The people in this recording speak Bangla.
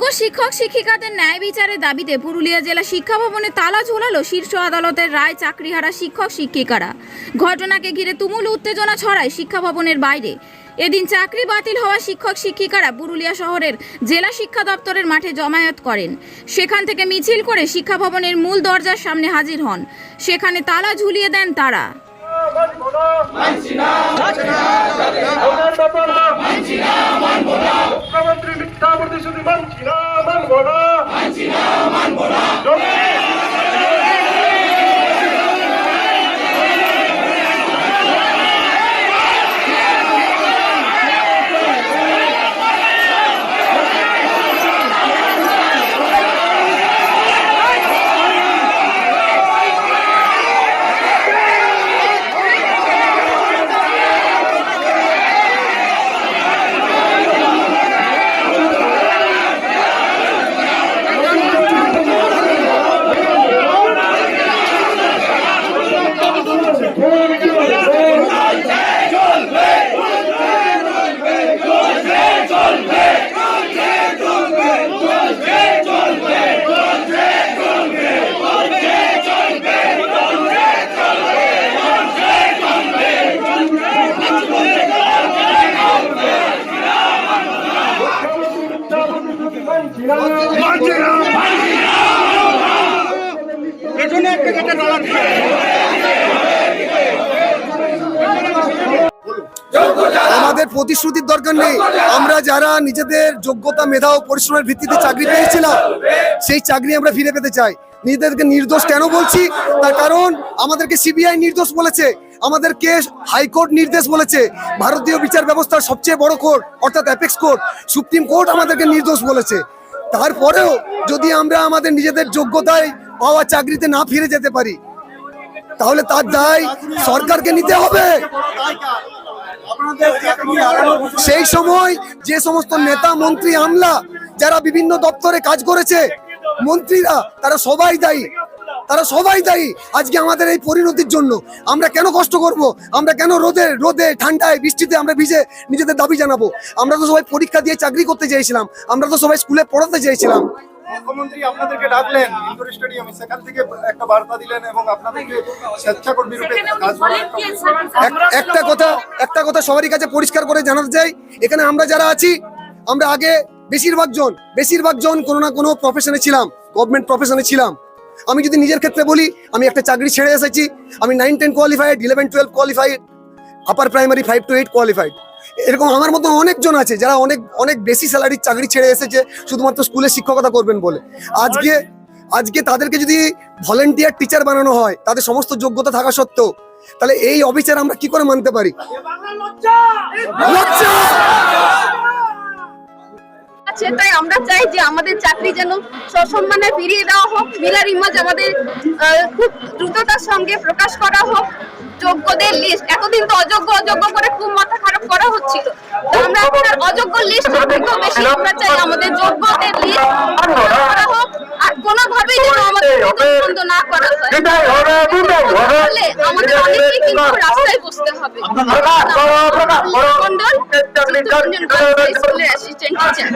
শিক্ষক, শিক্ষিকাদের ন্যায় বিচারের দাবিতে পুরুলিয়া জেলা শিক্ষা ভবনে তালা ঝোলালো শীর্ষ আদালতের রায় চাকরিহারা শিক্ষক, শিক্ষিকারা। ঘটনাকে ঘিরে তুমুল উত্তেজনা ছড়ায় শিক্ষা ভবনের বাইরে। এদিন চাকরি বাতিল হওয়া শিক্ষক, শিক্ষিকারা পুরুলিয়া শহরের জেলা শিক্ষা দপ্তরের মাঠে জমায়েত করেন। সেখান থেকে মিছিল করে শিক্ষা ভবনের মূল দরজার সামনে হাজির হন। সেখানে তালা ঝুলিয়ে দেন তারা। 就是曼奇拉曼博拉，曼奇拉曼拉。আমাদের প্রতিশ্রুতির দরকার নেই। আমরা যারা নিজেদের যোগ্যতা, মেধা ও পরিশ্রমের ভিত্তিতে চাকরি পেয়েছিলাম সেই চাকরি আমরা ফিরে পেতে চাই। নিজেদেরকে নির্দোষ কেন বলছি? তার কারণ আমাদেরকে সিবিআই নির্দোষ বলেছে, আমাদেরকে হাইকোর্ট নির্দেশ বলেছে। ভারতীয় বিচার ব্যবস্থার সবচেয়ে বড় কোর্ট, অর্থাৎ অ্যাপেক্স কোর্ট, সুপ্রিম কোর্ট আমাদেরকে নির্দোষ বলেছে। তারপরেও যদি আমরা আমাদের নিজেদের যোগ্যতায় পাওয়া চাকরিতে না ফিরে যেতে পারি। তাহলে তার দায় সরকারকে নিতে হবে। সেই সময় যে সমস্ত নেতা, মন্ত্রী, আমলা যারা বিভিন্ন দপ্তরে কাজ করেছে, মন্ত্রীরা, তারা সবাই দায়ী। তারা সবাই দায়ী আজকে আমাদের এই পরিণতির জন্য। আমরা কেন কষ্ট করব? আমরা কেন রোদে রোদে, ঠান্ডায়, বৃষ্টিতে আমরা ভিজে নিজেদের দাবি জানাব? আমরা তো সবাই পরীক্ষা দিয়ে চাকরি করতে চেয়েছিলাম। আমরা তো সবাই স্কুলে পড়াতে চেয়েছিলাম। মুখ্যমন্ত্রী আপনাদেরকে ডাকলেন ইন্দোর স্টেডিয়ামে। সেখান থেকে একটা বার্তা দিলেন এবং আপনাদেরকে স্বেচ্ছাকর্মী রূপে কাজ একটা একটা কথা একটা কথা সবারই কাছে পরিষ্কার করে জানাতে চাই। এখানে আমরা যারা আছি আমরা আগে বেশিরভাগ জন বেশিরভাগ জন কোনো না কোনো প্রফেশনে ছিলাম গভর্নমেন্ট প্রফেশনে ছিলাম। আমি যদি নিজের ক্ষেত্রে বলি আমি একটা চাকরি ছেড়ে এসেছি। আমি nine ten qualified eleven twelve qualified upper primary five to eight qualified এরকম আমার মতো অনেকজন আছে যারা অনেক অনেক বেশি স্যালারির চাকরি ছেড়ে এসেছে, শুধুমাত্র স্কুলে শিক্ষকতা করবেন বলে। আজকে আজকে তাদেরকে যদি ভলেন্টিয়ার টিচার বানানো হয়, তাদের সমস্ত যোগ্যতা থাকা সত্ত্বেও, তাহলে এই অফিসার আমরা কি করে মানতে পারি? আমরা চাই যে আমাদের চাকরি যেন সসম্মানে ফিরিয়ে দেওয়া হোক, মিলার ইমেজ আমাদের খুব দ্রুততার সঙ্গে প্রকাশ করা হোক। যোগ্যদের লিস্ট এতদিন তো অযোগ্য অযোগ্য করে খুব করা হচ্ছিল তো আমরা এখন আর অযোগ্য লিস্ট থেকেও বেশি আমরা চাই আমাদের যোগ্যদের লিস্ট করা হোক আর কোনোভাবেই যেন আমাদের বন্ধ না করা হয় তাহলে আমাদের অনেকেই কিন্তু রাস্তায় বসতে হবে মন্ডল অ্যাসিস্ট্যান্ট টিচার